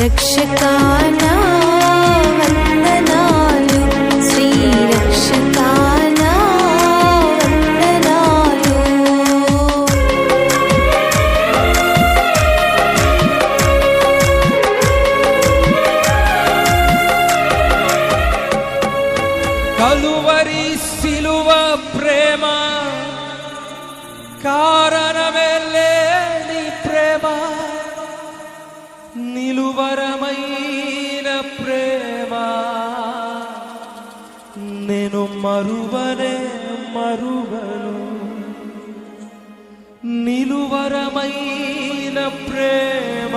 रक्षकाना గురువరమైన ప్రేమ. నేను మరువనే మరువను. నిలువరమైన ప్రేమ.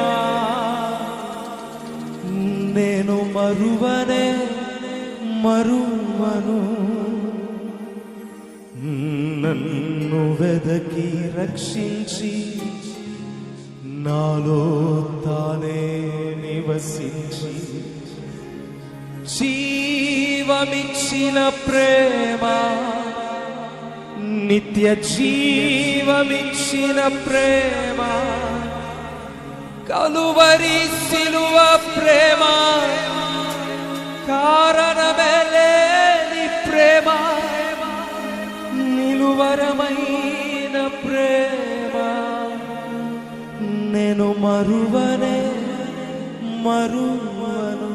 నేను మరువనే మరువను. నన్ను వెదకి రక్షించి నాలో తా నివసించి జీవమిచ్చిన ప్రేమ నిత్య జీవమిచ్చిన ప్రేమ కలువరి సిలువ ప్రేమ కారణమేలేని ప్రేమ నిలువరమైన ప్రేమ. నేను మరువనే మరువను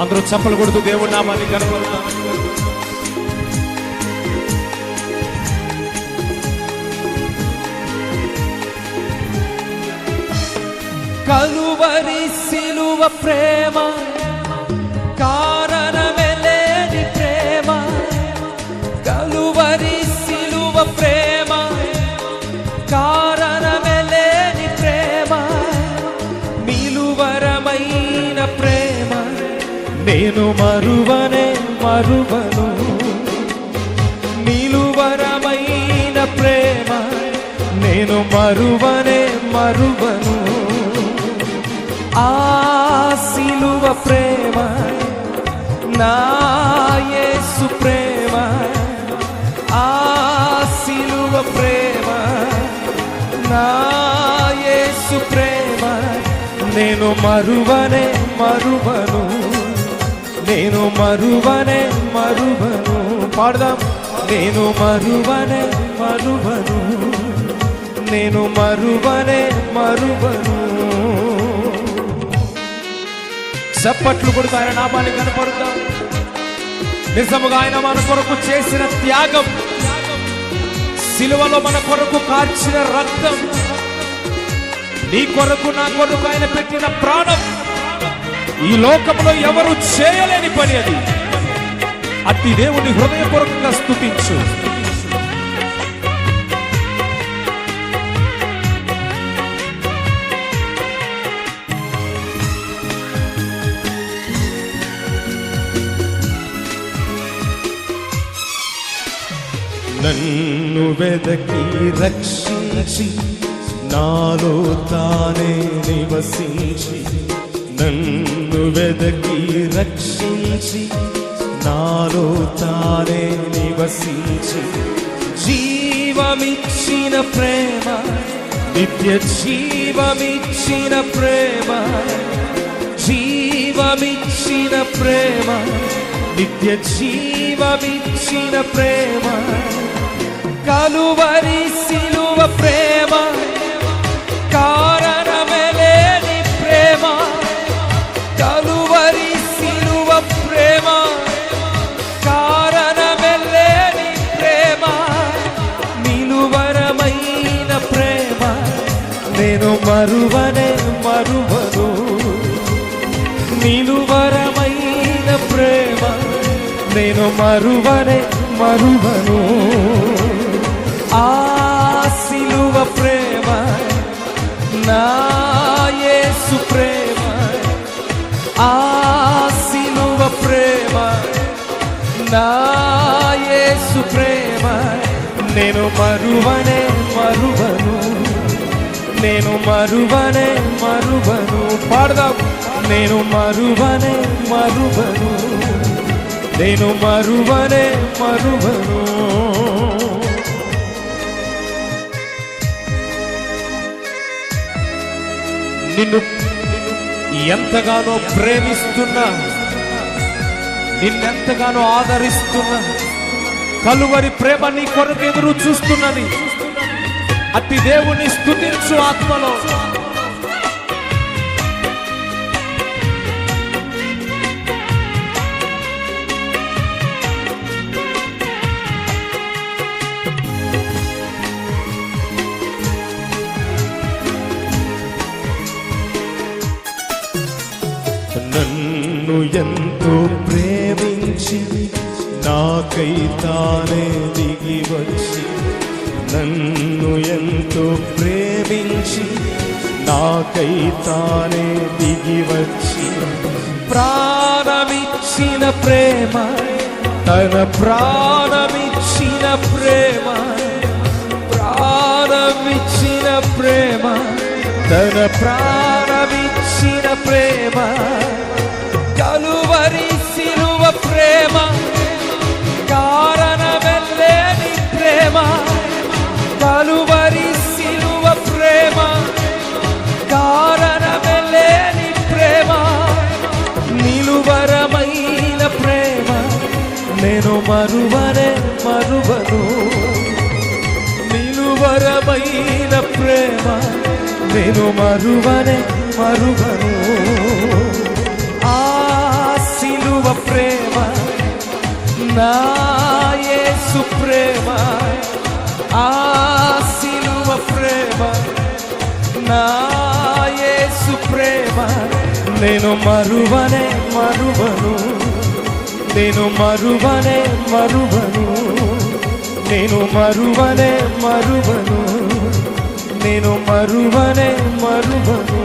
అందరూ చప్పలు కొడుతూ దేవుడు నామాన్ని కనపడతాం కలువరి సిలువ ప్రేమ కారణమెలేని ప్రేమ కలువరి సిలువ ప్రేమ కారణమెలేని ప్రేమ నిలువరమైన ప్రేమ. నేను మరువనే మరువను నిలువరమైన ప్రేమ. నేను మరువనే మరువను ఆ సిలువ ప్రేమ నా యేసు ప్రేమ ఆ సిలువ ప్రేమ నా యేసు ప్రేమ. నేను మరువనే మరువను నేను మరువనే మరువను. పాడదాం. నేను మరువనే మరువను నేను మరువనే మరువను. చప్పట్లు కొడుతూ ఆయన నామాన్ని కనపడుతాం నిజముగా ఆయన మన కొరకు చేసిన త్యాగం సిలువలో మన కొరకు కార్చిన రక్తం నీ కొరకు నా కొరకు ఆయన పెట్టిన ప్రాణం. ఈ లోకంలో ఎవరు చేయలేని పని అది. అతి దేవుని హృదయపూర్వకంగా స్థుతించు నన్ను వెదకి రక్షించి నాలో తానే నివసించి నన్ను వెదకి రక్షించి నాలో తానే నివసించి జీవమిచ్చిన ప్రేమ నిత్య జీవమిచ్చిన ప్రేమ జీవమిచ్చిన ప్రేమ నిత్య జీవమిచ్చిన ప్రేమ. కలువరి సిలువ ప్రేమ కారణమేలేని ప్రేమ కలువరి సిలువ ప్రేమ కారణమేలేని ప్రేమ నిలువరమైన ప్రేమ. నేను మరువనే మరువను నిలువరమైన ప్రేమ. నేను మరువనే మరువను. ఆ సిలువ ప్రేమ నా యేసు ప్రేమ ఆ సిలువ ప్రేమ నా యేసు ప్రేమ. నేను మరువనే మరువను నేను మరువనే మరువను. పాడదాం. నేను మరువనే మరువను నేను మరువనే మరువను. నిన్ను ఎంతగానో ప్రేమిస్తున్నా నిన్నెంతగానో ఆదరిస్తున్నా కలువరి ప్రేమ నీ కొరకు ఎదురు చూస్తున్నది. అతి దేవుని స్థుతించు ఆత్మలో. నన్ను ఎంతో ప్రేమించి నాకై తానే దిగి వచ్చి నన్ను ఎంతో ప్రేమించి నాకై తానే దిగి వచ్చి ప్రాణమిచ్చిన ప్రేమ తన ప్రాణమిచ్చిన ప్రేమ ప్రాణమిచ్చిన ప్రేమ. తన ప్రాణమిచ్చిన ప్రేమ కలువరి సిలువ ప్రేమ కారణమెల్లేని ప్రేమ కలువరి సిలువ ప్రేమ కారణమెల్లేని ప్రేమ నిలువరమైన ప్రేమ నేను మరువనే మరువను. నిలువరమైన ప్రేమ నేను మరువనే మరువను. ఆ సిలువ ప్రేమ నా యేసు ప్రేమ ఆ సిలువ ప్రేమ నా యేసు ప్రేమ. నేను మరువనే మరువను. నేను మరువనే మరువను. నేను మరువనే మరువను. నేను మరువనే మరువను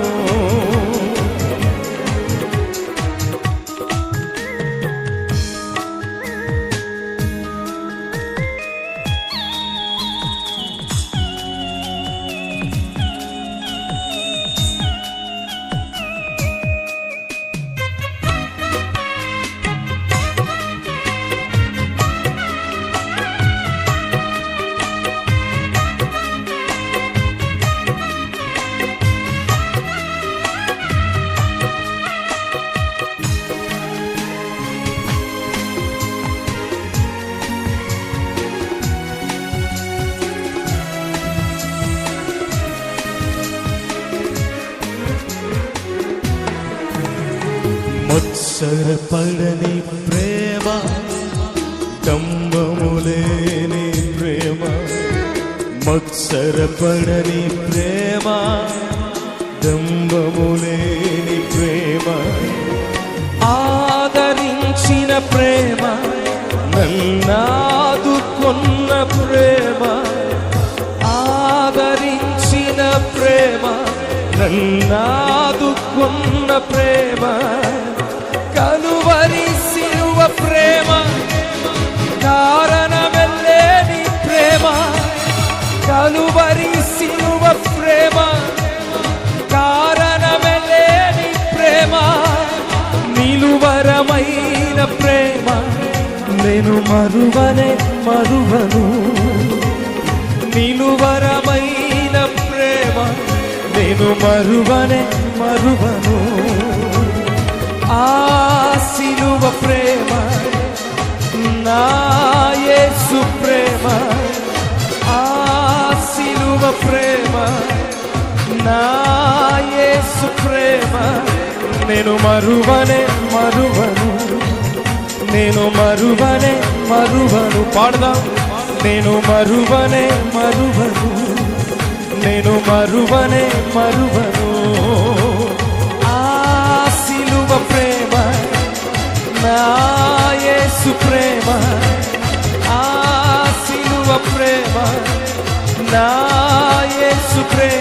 మత్సరపడని ప్రేమ కంబములేని ప్రేమ మత్సరపడని ప్రేమ డంబములేని ప్రేమ ఆదరించిన ప్రేమ నన్నాదుకున్న ప్రేమ ఆదరించిన ప్రేమ నన్నాదుకున్న ప్రేమ. కలువరి సిలువ ప్రేమ కారణమెల్లేని ప్రేమ. కలువరి సిలువ ప్రేమ కారణమెల్లేని ప్రేమ. నిలువరమైన ప్రేమ నేను మరువనే మరువను. నిలువరమైన ప్రేమ నేను మరువనే మరువను. ఆ సిలువ ప్రేమ నాయసు ప్రేమ ఆ సిలువ ప్రేమ నాయసు ప్రేమ. నేను మరువనే మరువను నేను మరువనే మరువను. పాడదాం. నేను మరువనే మరువను నేను మరువనే మరువను. యేసు ప్రేమ ఆ సిలువ ప్రేమ నా యేసు ప్రేమ.